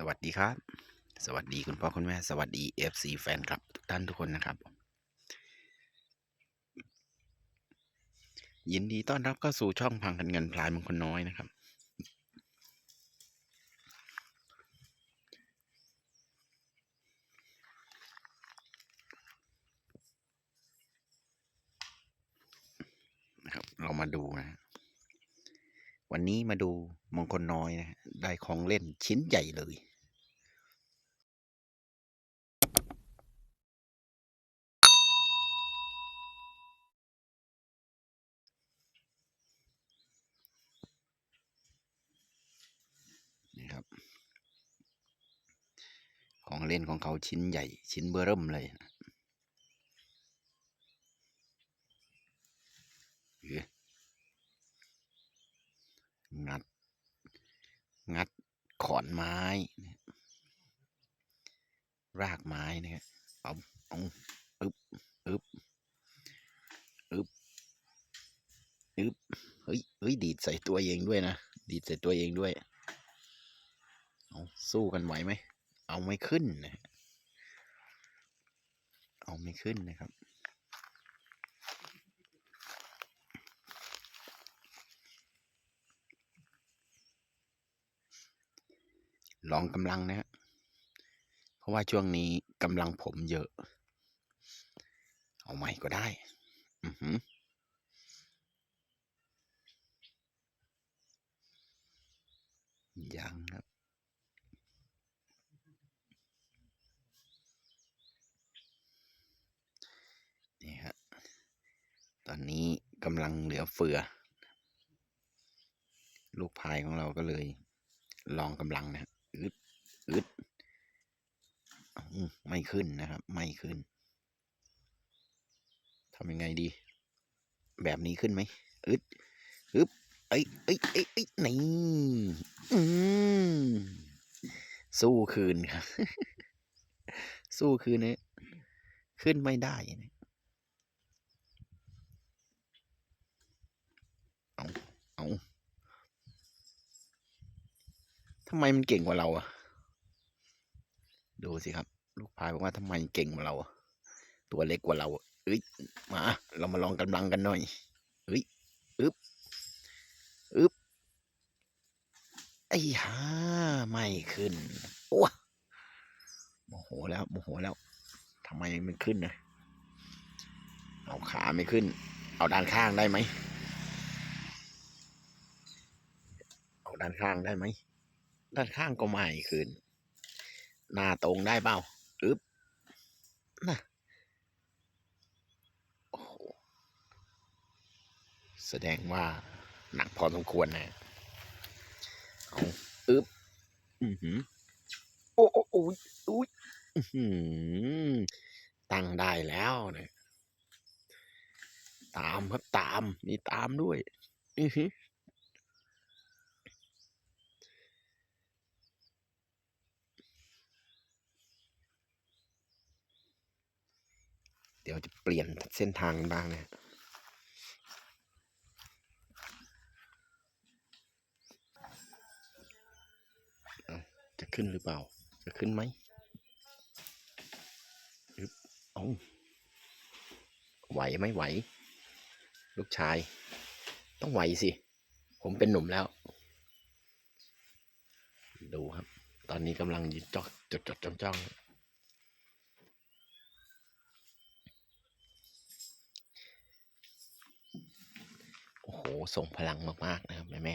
สวัสดีครับ สวัสดีคุณพ่อคุณแม่ สวัสดี FC แฟนคลับทุกท่านทุกคนนะครับ ยินดีต้อนรับเข้าสู่ช่องพังกันเงินพลายมงคลน้อยนะครับ นะครับ เรามาดูนะ วันนี้มาดูมงคลน้อยนะได้ของเล่นชิ้นใหญ่เลย นี่ครับ ของเล่นของเขาชิ้นใหญ่ ชิ้นเบอร์เริ่มเลยนะเอ๊ะ งัด งัดขอนไม้นะรากไม้นะครับเอาเอาอึบอึบอึบอึบเฮ้ยเฮ้ยดีดใส่ตัวเองด้วยนะ ดีดใส่ตัวเองด้วย เอาสู้กันไหวไหม เอาไม่ขึ้นนะ เอาไม่ขึ้นนะครับ ลองกำลังนะ เพราะว่าช่วงนี้กำลังผมเยอะ เอาใหม่ก็ได้ อือหือยังครับนี่ฮะตอนนี้กำลังเหลือเฟือ ลูกพายของเราก็เลย ลองกำลังนะฮะ อึดอึดอื้อไม่ขึ้นนะครับ ไม่ขึ้นทำยังไงดี แบบนี้ขึ้นไหมอึดอึบเอ้ยเอ้ยเอ้ยเอ้ยนี่อืมสู้คืนครับ สู้คืนเนี่ยขึ้นไม่ได้นะเอาเอา ทำไมมันเก่งกว่าเราอะดูสิครับ ลูกพายบอกว่าทำไมเก่งกว่าเราอะตัวเล็กกว่าเราเอ้ยมา เรามาลองกำลังกันหน่อยเอ้ยอึบอึบไอ้ห่าไม่ขึ้นโอ้โมโหแล้วโมโหแล้วทำไมมันขึ้นนะเอาขาไม่ขึ้น เอาด้านข้างได้ไหมเอาด้านข้างได้ไหม ด้านข้างก็ไม่ขึ้น หน้าตรงได้เปล่าอึ๊บน่ะโอ้โหแสดงว่าหนักพอสมควรนะเอาอึ๊บอือหือโอ้โอ้โอ้ยอุ้ยอื้อหือตั้งได้แล้วเนี่ยตามครับตามมีตามด้วย อือหือ ดี๋ยวจะเปลี่ยนเส้นทางกันบ้างนะจะขึ้นหรือเปล่า จะขึ้นไหมอึบเอาไหวไหมไหว ลูกชาย ต้องไหวสิ ผมเป็นหนุ่มแล้ว ดูครับ ตอนนี้กำลังยืนจ้องจดจดจ้องจ้องโอ้โห ส่งพลังมากๆนะครับแม่แม่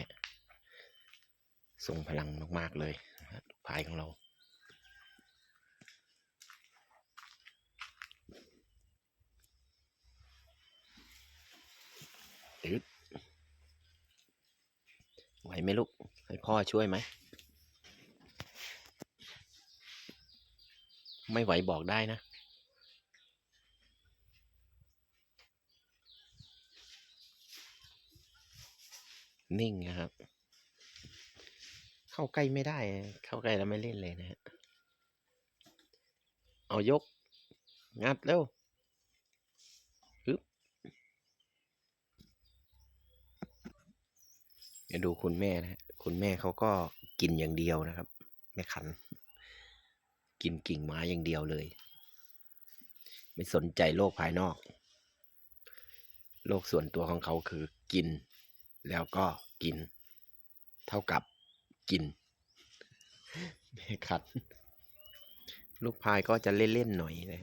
ส่งพลังมากๆเลยนะฮะพายของเรา อึดไหวไหมลูก ให้พ่อช่วยไหม ไม่ไหวบอกได้นะ นิ่งนะครับ เข้าใกล้ไม่ได้ เข้าใกล้แล้วไม่เล่นเลยนะฮะ เอายก งัดเร็วฮึบเดี๋ยวดูคุณแม่นะฮะคุณแม่เขาก็กินอย่างเดียวนะครับ ไม่ขัน กินกิ่งไม้อย่างเดียวเลย ไม่สนใจโลกภายนอก โลกส่วนตัวของเขาคือกิน แล้วก็กิน เท่ากับกินแม่คัด ลูกพายก็จะเล่น ๆ หน่อยนะ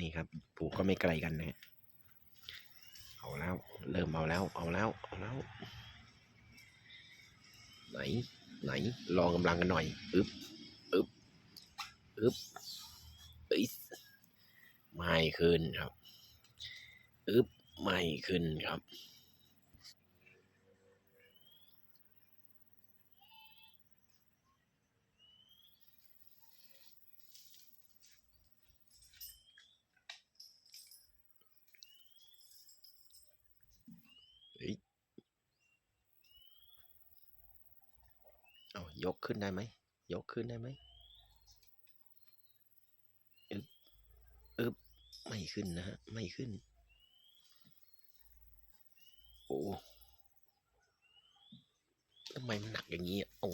นี่ครับปลูกก็ไม่ไกลกันนะเอาแล้ว เริ่มเอาแล้ว เอาแล้ว เอาแล้ว ไหน ไหน ลองกำลังกันหน่อยอึบอึบอึบอ้ยไม่ขึ้นครับอึบไม่ขึ้นครับ เฮ้ย เอา ยกขึ้นได้ไหม ยกขึ้นได้ไหมอึบอึบไม่ขึ้นนะฮะ ไม่ขึ้น โอ้ทำไมมันหนักอย่างนี้โอ้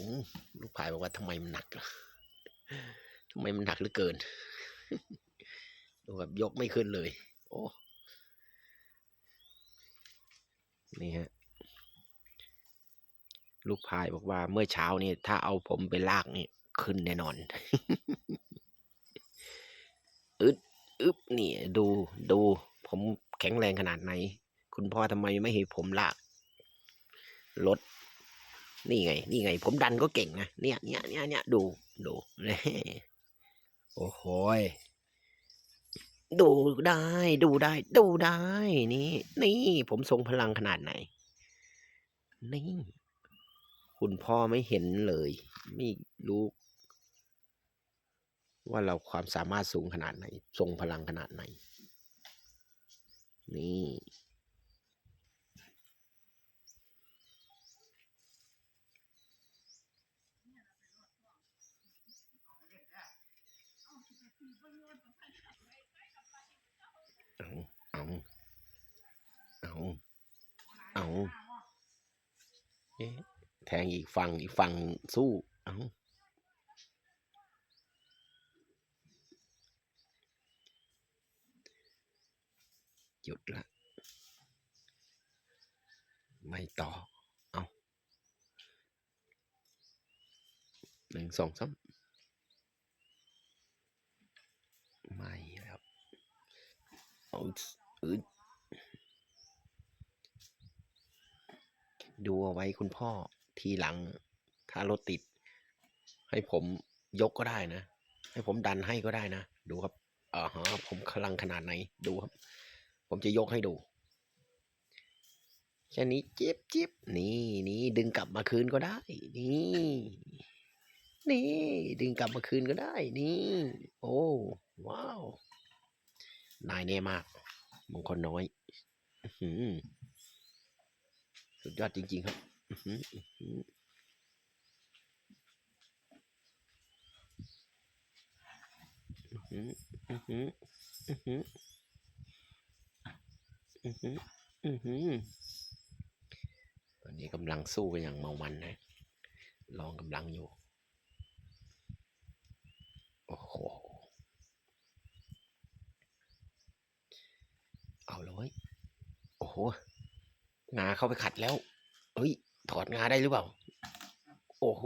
ลูกพายบอกว่าทำไมมันหนักล่ะทำไมมันหนักเหลือเกิน ดูแบบยกไม่ขึ้นเลย โอ้ นี่ฮะ ลูกพายบอกว่าเมื่อเช้านี่ถ้าเอาผมไปลากนี่ขึ้นแน่นอน อึดอึบนี่ ดูดู ผมแข็งแรงขนาดไหน คุณพ่อทำไมไม่ให้ผมลากรถนี่ไง นี่ไง ผมดันก็เก่งนะเนี่ยเนี่ยเนี่ยเนี่ยดูดูเลยโอ้โหดูได้ ดูได้ ดูได้ นี่ นี่ ผมทรงพลังขนาดไหน นี่ คุณพ่อไม่เห็นเลย ไม่รู้ว่าเราความสามารถสูงขนาดไหน ทรงพลังขนาดไหน นี่ เอา เอา เอา เอา เอ๊ะ งอีกฝั่งอีกฝั่งสู้ เอาหยุดละ ไม่ต่อ เอาหนึ่งสองสามไม่ครับเอาอืดดูเอาไว้คุณพ่อ ทีหลัง ถ้ารถติด ให้ผมยกก็ได้นะ ให้ผมดันให้ก็ได้นะ ดูครับอ่าฮะผมพลังขนาดไหนดูครับ ผมจะยกให้ดูแค่นี้จิบจิบนี่นี่ดึงกลับมาคืนก็ได้ นี่ นี่ ดึงกลับมาคืนก็ได้ นี่ โอ้ว้าว นายแน่มากมงคลน้อยอสุดยอดจริง ๆ ครับ อื้อหืออื้อหืออื้อหืออื้อหืออื้อหืออื้อหือตอนนี้กำลังสู้กันอย่างเมามันนะลองกำลังอยู่ โอ้โห เอาเลยโอ้โหงาเข้าไปขัดแล้ว ถอดงาได้หรือเปล่า โอ้โห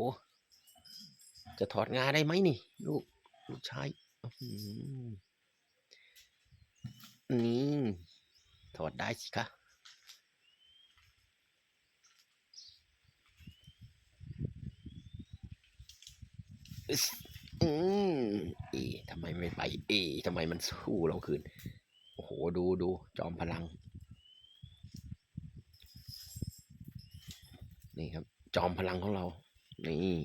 จะถอดงาได้ไหมนี่ ลูกลูกชายนี่ถอดได้สิคะอืมเอ๊ะทำไมไม่ไป เอ๊ะทำไมมันสู้เราคืน โอ้โห ดูดู จอมพลัง นี่ครับ จอมพลังของเรา นี่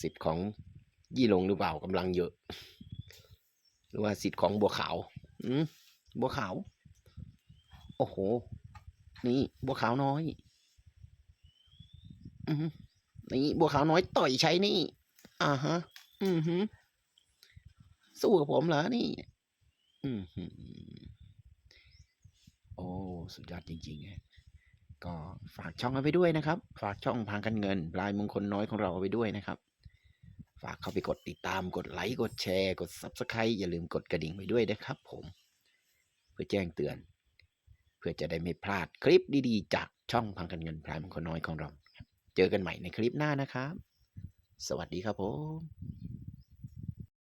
สิทธิ์ของยี่หลงหรือเปล่ากำลังเยอะ หรือว่าสิทธิ์ของบัวขาว อืมบัวขาว โอ้โห นี่บัวขาวน้อย อือหือนี่บัวขาวน้อยต่อยใช้นี่ อ่าฮะ อือหือสู้กับผมเหรอนี่ อือหื อโอ้สุดยอดจริงๆฮะก็ฝากช่องเอาไปด้วยนะครับ ฝากช่องพางกันเงินลายมงคลน้อยของเราเอาไปด้วยนะครับ ฝากเข้าไปกดติดตามกดไลค์กดแชร์กด Subscribe อย่าลืมกดกระดิ่งไปด้วยนะครับ ผม เพื่อแจ้งเตือน เพื่อจะได้ไม่พลาดคลิปดีๆ จากช่องพังกันเงินพลายมงคลน้อยของเรา เจอกันใหม่ในคลิปหน้านะครับ สวัสดีครับผม